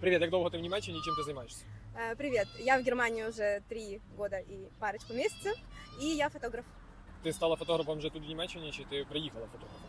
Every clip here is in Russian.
Привіт, як довго ти в Німеччині і чим ти займаєшся? Э, Привет, я в Германии уже три года и парочку месяцев, и я фотограф. Ти стала фотографом вже тут в Німеччині, чи ти приїхала фотографом?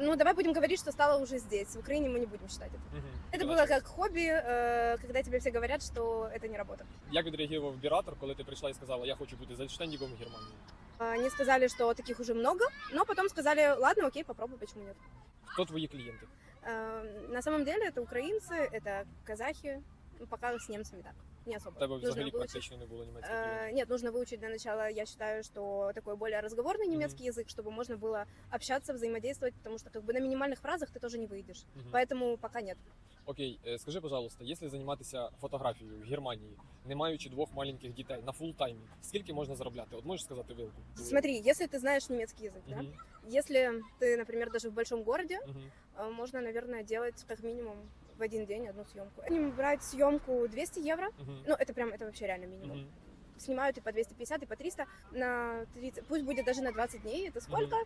Ну, давай будем говорить, что стала уже здесь. В Украине мы не будем считать это. Угу. Это было как хобби, э, когда тебе все говорят, что это не работа. Як відреагував біратор, коли ти прийшла і сказала, я хочу бути зальштендіком в Германії? Э, Они сказали, что таких уже много, но потом сказали, ладно, окей, попробуй, почему нет. Хто твої клієнти? Э, На самом деле это украинцы, это казахи, пока с немцами так, не особо. У тебе Нужно взагалі выучить. практично не було німецьких клієнтів. Э, Нет, нужно выучить для начала, я считаю, что такой более разговорный немецкий язык, чтобы можно было общаться, взаимодействовать, потому что как бы на минимальных фразах ты тоже не выйдешь. Мгм. Поэтому пока нет. Окей, е, скажи, пожалуйста, якщо займатися фотографією в Германії, не маючи двох маленьких дітей на фул таймі, скільки можна заробляти? От можеш сказати вилку? Смотри, если ты знаешь немецкий язык, да, Мгм, если ты, например, даже в большом городе, мгм. э, можно, наверное, делать как минимум в один день одну съемку. Они брать съемку 200 евро, Мгм, ну это прям, это вообще реально минимум. мгм. Снимают и по 250, и по 300 на 30, пусть будет даже на 20 дней, это сколько?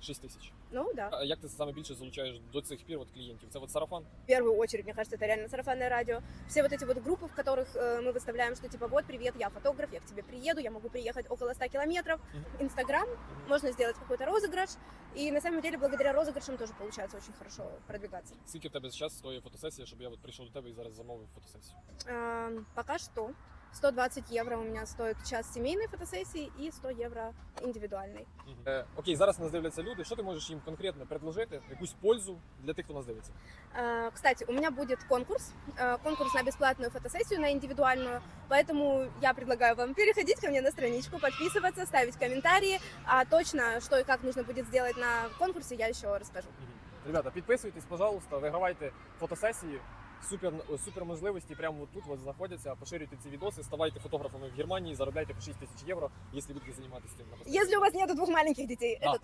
Шість тисяч. Ну да. А як ти саме більше залучаєш до цих пір от клієнтів? Це от сарафан? В первую очередь, мне кажется, это реально сарафанное радио. Все вот эти вот группы, в которых э, мы выставляем, что типа вот, привет, я фотограф, я к тебе приеду, я могу приехать около 100 километров. Мгм. Инстаграм, можно сделать какой-то розыгрыш. И на самом деле благодаря розыгрышам тоже получается очень хорошо продвигаться. Скільки в тебе зараз стоїть фотосесія, щоб я от прийшов до тебе і зараз замовив фотосесію? Эм, пока что 120 евро у меня стоит час семейной фотосессии и 100 евро индивидуальной. Е, окей, зараз нас дивляться люди. Що ти можеш їм конкретно предложити? Якусь пользу для тих, хто нас дивиться? Э, Кстати, у меня будет конкурс, э, конкурс на бесплатную фотосессию, на индивидуальную, поэтому я предлагаю вам переходить ко мне на страничку, подписываться, ставить комментарии, а точно, что и как нужно будет сделать на конкурсе, я еще расскажу. Ребята, підписуйтесь, пожалуйста, вигравайте фотосесії. Супер, супер можливості прямо от тут вас знаходяться. Поширюйте ці відоси, ставайте фотографами в Германії, заробляйте по 6 тисяч євро, якщо будете займатися цим Если у вас нету двух маленьких детей, Да. это